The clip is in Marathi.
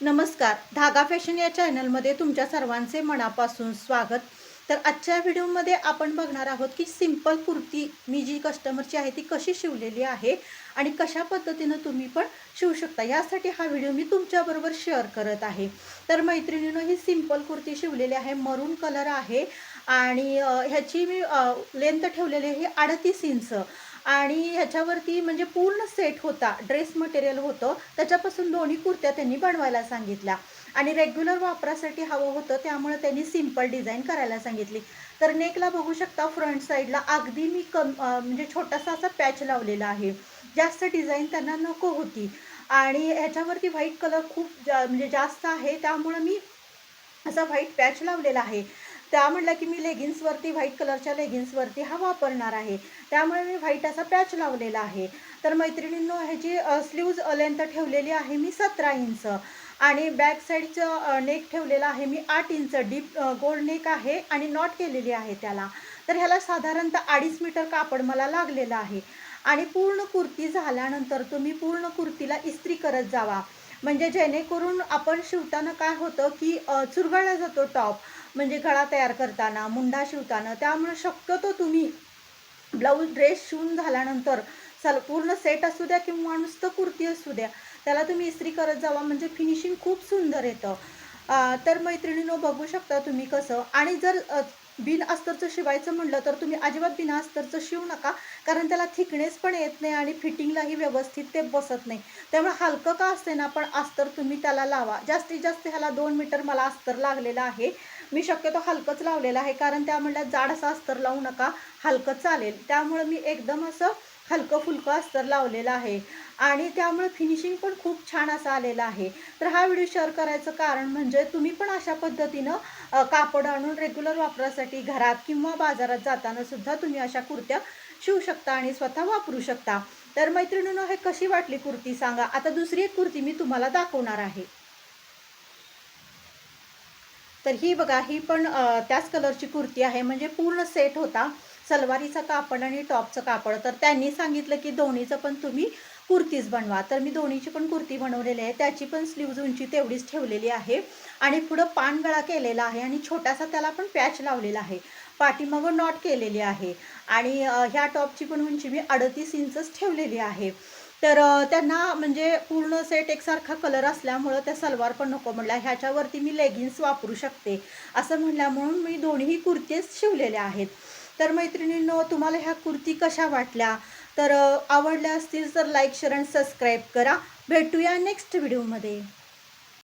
नमस्कार. धागा फॅशन या चॅनलमध्ये तुमच्या सर्वांचे मनापासून स्वागत. तर आजच्या व्हिडिओमध्ये आपण बघणार आहोत की सिंपल कुर्ती मी जी कस्टमरची आहे ती कशी शिवलेली आहे आणि कशा पद्धतीनं तुम्ही पण शिवू शकता. यासाठी हा व्हिडिओ मी तुमच्याबरोबर शेअर करत आहे. तर मैत्रिणीनं ही सिंपल कुर्ती शिवलेली आहे. मरून कलर आहे आणि ह्याची मी लेंथ ठेवलेली आहे अडतीस इंच. आणि ह्याच्यावरती म्हणजे पूर्ण सेट होता. ड्रेस मटेरियल होतं. त्याच्यापासून दोन्ही कुर्त्या त्यांनी बनवायला सांगितल्या. आणि रेग्युलर वापरासाठी हवं होतं त्यामुळे त्यांनी सिंपल डिझाईन करायला सांगितली. तर नेकला बघू शकता फ्रंट साईडला अगदी मी कम म्हणजे छोटासा असा पॅच लावलेला आहे. जास्त डिझाईन त्यांना नको होती. आणि ह्याच्यावरती व्हाईट कलर खूप जा म्हणजे जास्त आहे. त्यामुळं मी असा व्हाईट पॅच लावलेला आहे. त्या म्हणलं की मी लेगिन्सवरती व्हाईट कलरच्या लेगिन्सवरती हा वापरणार आहे. त्यामुळे मी व्हाईट असा पॅच लावलेला आहे. तर मैत्रिणींनो ह्याची स्लीव्ज लेंथ ठेवलेली आहे मी सतरा इंच. आणि बॅक साईडचं नेक ठेवलेलं आहे मी आठ इंच. डीप गोल्ड नेक आहे आणि नॉट केलेली आहे त्याला. तर ह्याला साधारणतः अडीच मीटर कापड मला लागलेलं आहे. आणि पूर्ण कुर्ती झाल्यानंतर तुम्ही पूर्ण कुर्तीला इस्त्री करत जावा. म्हणजे जेणेकरून आपण शिवताना काय होतं की अ, चुरगळला जातो टॉप म्हणजे गळा तयार करताना मुंडा शिवताना त्यामुळे शक्यतो तुम्ही ब्लाऊज ड्रेस शिवून झाल्यानंतर सल पूर्ण सेट असू द्या किंवा नुसतं कुर्ती असू द्या त्याला तुम्ही इस्त्री करत जावा म्हणजे फिनिशिंग खूप सुंदर येतं. तर मैत्रिणीनो बघू शकता तुम्ही कसं आणि जर बिन अस्तरचं शिवायचं म्हटलं तर तुम्ही अजिबात बिना अस्तरचं शिवू नका कारण त्याला थिकनेस पण येत नाही आणि फिटिंगलाही व्यवस्थित ते बसत नाही. त्यामुळे हलकं का असते ना पण अस्तर तुम्ही त्याला लावा. जास्तीत जास्त ह्याला दोन मीटर मला अस्तर लागलेलं आहे. मी शक्यतो हलकंच लावलेलं आहे कारण त्या म्हणल्या जाड असं अस्तर लावू नका हलकं चालेल. त्यामुळं मी एकदम असं हलकं फुलकं अस्तर लावलेलं आहे. आणि त्यामुळे फिनिशिंग पण खूप छान असं आलेलं आहे. तर हा व्हिडिओ शेअर करायचं कारण म्हणजे तुम्ही पण अशा पद्धतीनं कापड आणून रेग्युलर वापरासाठी घरात किंवा बाजारात जाताना सुद्धा तुम्ही अशा कुर्त्या शिवू शकता आणि स्वतः वापरू शकता. तर मैत्रिणीनं हे कशी वाटली कुर्ती सांगा. आता दुसरी एक कुर्ती मी तुम्हाला दाखवणार आहे. तर ही बघा ही पण त्याच कलरची कुर्ती आहे. म्हणजे पूर्ण सेट होता. सलवारीचं कापड आणि टॉपचं कापड. तर त्यांनी सांगितलं की दोन्हीचं पण तुम्ही कुर्तीच बनवा. तर मी दोन्हीची पण कुर्ती बनवलेली आहे. त्याची पण स्लीव्ज उंची तेवढीच ठेवलेली आहे. आणि पुढं पानगळा केलेला आहे आणि छोटासा त्याला पण पॅच लावलेला आहे. पाठीमागं नॉट केलेली आहे. आणि ह्या टॉपची पण उंची मी अडतीस इंचच ठेवलेली आहे. तर त्यांना म्हणजे पूर्ण सेट एकसारखा कलर असल्यामुळं त्या सलवार पण नको म्हणला. ह्याच्यावरती मी लेगिन्स वापरू शकते. असं म्हणल्या म्हणून मी दोन्ही कुर्तीच शिवलेल्या आहेत. तर मैत्रिणींनो तुम्हाला ह्या कुर्ती कशा वाटल्या? तर आवडल्या असतील तर लाईक शेअर आणि सबस्क्राईब करा. भेटूया नेक्स्ट व्हिडिओमध्ये